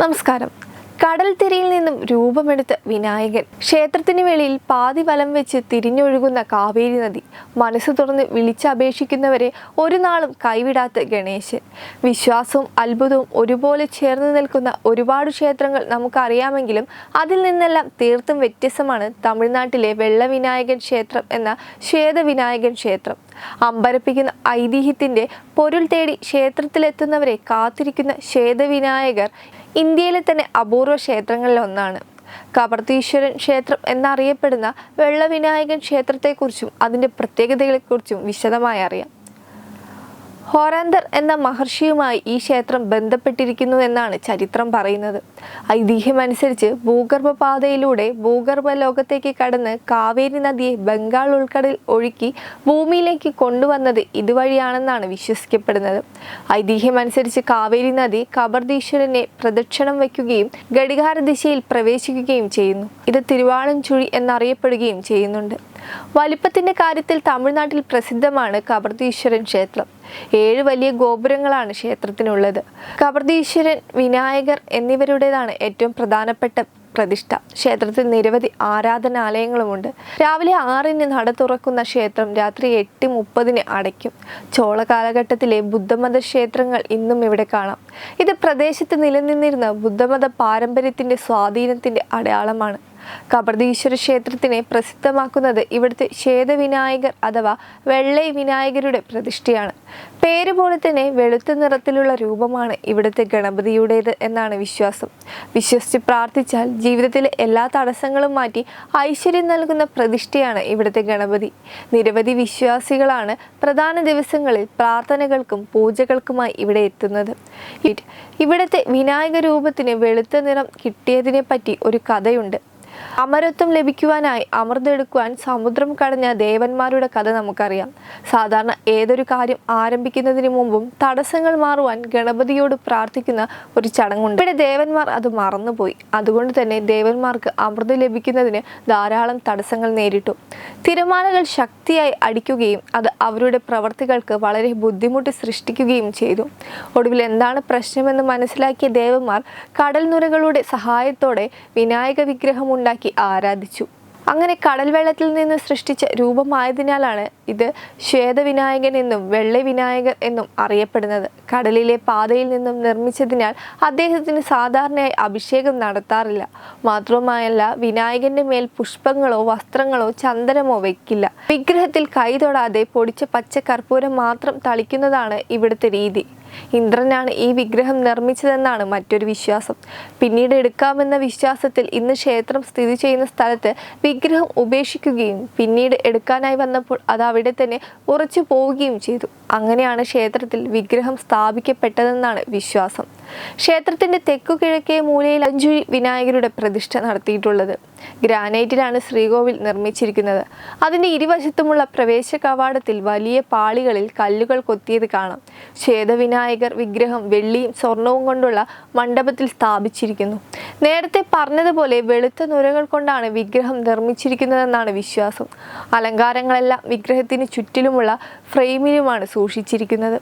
നമസ്കാരം. കടൽ തിരിയിൽ നിന്നും രൂപമെടുത്ത വിനായകൻ. ക്ഷേത്രത്തിന് വെളിയിൽ പാതി വലം വെച്ച് തിരിഞ്ഞൊഴുകുന്ന കാവേരി നദി. മനസ്സ് തുറന്ന് വിളിച്ചപേക്ഷിക്കുന്നവരെ ഒരു നാളും കൈവിടാത്ത ഗണേശൻ. വിശ്വാസവും അത്ഭുതവും ഒരുപോലെ ചേർന്ന് നിൽക്കുന്ന ഒരുപാട് ക്ഷേത്രങ്ങൾ നമുക്കറിയാമെങ്കിലും അതിൽ നിന്നെല്ലാം തീർത്തും വ്യത്യസ്തമാണ് തമിഴ്നാട്ടിലെ വെള്ളവിനായകൻ ക്ഷേത്രം എന്ന ശ്വേതവിനായകൻ ക്ഷേത്രം. അമ്പരപ്പിക്കുന്ന ഐതിഹ്യത്തിന്റെ പൊരുൾ തേടി ക്ഷേത്രത്തിലെത്തുന്നവരെ കാത്തിരിക്കുന്ന ശ്വേതവിനായകർ ഇന്ത്യയിലെ തന്നെ അപൂർവ ക്ഷേത്രങ്ങളിൽ ഒന്നാണ് കപർത്തീശ്വരൻ ക്ഷേത്രം എന്നറിയപ്പെടുന്ന വെള്ളവിനായകൻ ക്ഷേത്രത്തെക്കുറിച്ചും അതിന്റെ പ്രത്യേകതകളെക്കുറിച്ചും വിശദമായി അറിയാം. ഹോരാന്തർ എന്ന മഹർഷിയുമായി ഈ ക്ഷേത്രം ബന്ധപ്പെട്ടിരിക്കുന്നു എന്നാണ് ചരിത്രം പറയുന്നത്. ഐതിഹ്യമനുസരിച്ച് ഭൂഗർഭപാതയിലൂടെ ഭൂഗർഭ ലോകത്തേക്ക് കടന്ന് കാവേരി നദിയെ ബംഗാൾ ഉൾക്കടൽ ഒഴുക്കി ഭൂമിയിലേക്ക് കൊണ്ടുവന്നത് ഇതുവഴിയാണെന്നാണ് വിശ്വസിക്കപ്പെടുന്നത്. ഐതിഹ്യമനുസരിച്ച് കാവേരി നദി കബർദീശ്വരനെ പ്രദക്ഷിണം വയ്ക്കുകയും ഘടികാര ദിശയിൽ പ്രവേശിക്കുകയും ചെയ്യുന്നു. ഇത് തിരുവാളൻചുഴി എന്നറിയപ്പെടുകയും ചെയ്യുന്നുണ്ട്. വലിപ്പത്തിന്റെ കാര്യത്തിൽ തമിഴ്നാട്ടിൽ പ്രസിദ്ധമാണ് കബർദീശ്വരൻ ക്ഷേത്രം. ഏഴ് വലിയ ഗോപുരങ്ങളാണ് ക്ഷേത്രത്തിനുള്ളത്. കബർദീശ്വരൻ വിനായകർ എന്നിവരുടേതാണ് ഏറ്റവും പ്രധാനപ്പെട്ട പ്രതിഷ്ഠ. ക്ഷേത്രത്തിൽ നിരവധി ആരാധനാലയങ്ങളുമുണ്ട്. രാവിലെ ആറിന് നട തുറക്കുന്ന ക്ഷേത്രം രാത്രി എട്ട് മുപ്പതിന് അടയ്ക്കും. ചോള കാലഘട്ടത്തിലെ ബുദ്ധമത ക്ഷേത്രങ്ങൾ ഇന്നും ഇവിടെ കാണാം. ഇത് പ്രദേശത്ത് നിലനിന്നിരുന്ന ബുദ്ധമത പാരമ്പര്യത്തിന്റെ സ്വാധീനത്തിന്റെ അടയാളമാണ്. കബർദീശ്വര ക്ഷേത്രത്തിനെ പ്രസിദ്ധമാക്കുന്നത് ഇവിടുത്തെ ശ്വേതവിനായകർ അഥവാ വെള്ളൈ വിനായകരുടെ പ്രതിഷ്ഠയാണ്. പേര് പോലെ തന്നെ വെളുത്ത നിറത്തിലുള്ള രൂപമാണ് ഇവിടുത്തെ ഗണപതിയുടേത് എന്നാണ് വിശ്വാസം. വിശ്വസിച്ച് പ്രാർത്ഥിച്ചാൽ ജീവിതത്തിലെ എല്ലാ തടസ്സങ്ങളും മാറ്റി ഐശ്വര്യം നൽകുന്ന പ്രതിഷ്ഠയാണ് ഇവിടുത്തെ ഗണപതി. നിരവധി വിശ്വാസികളാണ് പ്രധാന ദിവസങ്ങളിൽ പ്രാർത്ഥനകൾക്കും പൂജകൾക്കുമായി ഇവിടെ എത്തുന്നത്. ഇവിടുത്തെ വിനായക രൂപത്തിന് വെളുത്ത നിറം കിട്ടിയതിനെ പറ്റി ഒരു കഥയുണ്ട്. അമരത്വം ലഭിക്കുവാനായി അമൃതെടുക്കുവാൻ സമുദ്രം കടഞ്ഞ ദേവന്മാരുടെ കഥ നമുക്കറിയാം. സാധാരണ ഏതൊരു കാര്യം ആരംഭിക്കുന്നതിന് മുമ്പും തടസ്സങ്ങൾ മാറുവാൻ ഗണപതിയോട് പ്രാർത്ഥിക്കുന്ന ഒരു ചടങ്ങുണ്ട്. ഇവിടെ ദേവന്മാർ അത് മറന്നുപോയി. അതുകൊണ്ട് തന്നെ ദേവന്മാർക്ക് അമൃത് ലഭിക്കുന്നതിന് ധാരാളം തടസ്സങ്ങൾ നേരിട്ടു. തിരമാലകൾ ശക്തിയായി അടിക്കുകയും അത് അവരുടെ പ്രവർത്തികൾക്ക് വളരെ ബുദ്ധിമുട്ട് സൃഷ്ടിക്കുകയും ചെയ്തു. ഒടുവിൽ എന്താണ് പ്രശ്നമെന്ന് മനസ്സിലാക്കിയ ദേവന്മാർ കടൽ നുരകളുടെ സഹായത്തോടെ വിനായക വിഗ്രഹം ഉണ്ടാക്കി ആരാധിച്ചു. അങ്ങനെ കടൽ വെള്ളത്തിൽ നിന്ന് സൃഷ്ടിച്ച രൂപമായതിനാലാണ് ഇത് ശ്വേതവിനായകൻ എന്നും വെള്ളി വിനായകൻ എന്നും അറിയപ്പെടുന്നത്. കടലിലെ പാതയിൽ നിന്നും നിർമ്മിച്ചതിനാൽ അദ്ദേഹത്തിന് സാധാരണയായി അഭിഷേകം നടത്താറില്ല. മാത്രവുമല്ല വിനായകന്റെ മേൽ പുഷ്പങ്ങളോ വസ്ത്രങ്ങളോ ചന്ദനമോ വയ്ക്കില്ല വിഗ്രഹത്തിൽ കൈ തൊടാതെ പൊടിച്ച പച്ച കർപ്പൂരം മാത്രം തളിക്കുന്നതാണ് ഇവിടുത്തെ രീതി. ഇന്ദ്രനാണ് ഈ വിഗ്രഹം നിർമ്മിച്ചതെന്നാണ് മറ്റൊരു വിശ്വാസം. പിന്നീട് എടുക്കാമെന്ന വിശ്വാസത്തിൽ ഇന്ന് ക്ഷേത്രം സ്ഥിതി ചെയ്യുന്ന സ്ഥലത്ത് വിഗ്രഹം ഉപേക്ഷിക്കുകയും പിന്നീട് എടുക്കാനായി വന്നപ്പോൾ അത് അവിടെ തന്നെ ഉറച്ചു പോവുകയും ചെയ്തു. അങ്ങനെയാണ് ക്ഷേത്രത്തിൽ വിഗ്രഹം സ്ഥാപിക്കപ്പെട്ടതെന്നാണ് വിശ്വാസം. ക്ഷേത്രത്തിന്റെ തെക്കു കിഴക്കേ മൂലയിൽ അഞ്ചു വിനായകരുടെ പ്രതിഷ്ഠ നടത്തിയിട്ടുള്ളത്. ഗ്രാനൈറ്റിലാണ് ശ്രീകോവിൽ നിർമ്മിച്ചിരിക്കുന്നത്. അതിന്റെ ഇരുവശത്തുമുള്ള പ്രവേശ കവാടത്തിൽ വലിയ പാളികളിൽ കല്ലുകൾ കൊത്തിയത് കാണാം. ശ്വേതവിനായകർ വിഗ്രഹം വെള്ളിയും സ്വർണവും കൊണ്ടുള്ള മണ്ഡപത്തിൽ സ്ഥാപിച്ചിരിക്കുന്നു. നേരത്തെ പറഞ്ഞതുപോലെ വെളുത്ത നുരകൾ കൊണ്ടാണ് വിഗ്രഹം നിർമ്മിച്ചിരിക്കുന്നതെന്നാണ് വിശ്വാസം. അലങ്കാരങ്ങളെല്ലാം വിഗ്രഹത്തിന് ചുറ്റിലുമുള്ള ഫ്രെയിമിലുമാണ് സൂക്ഷിച്ചിരിക്കുന്നത്.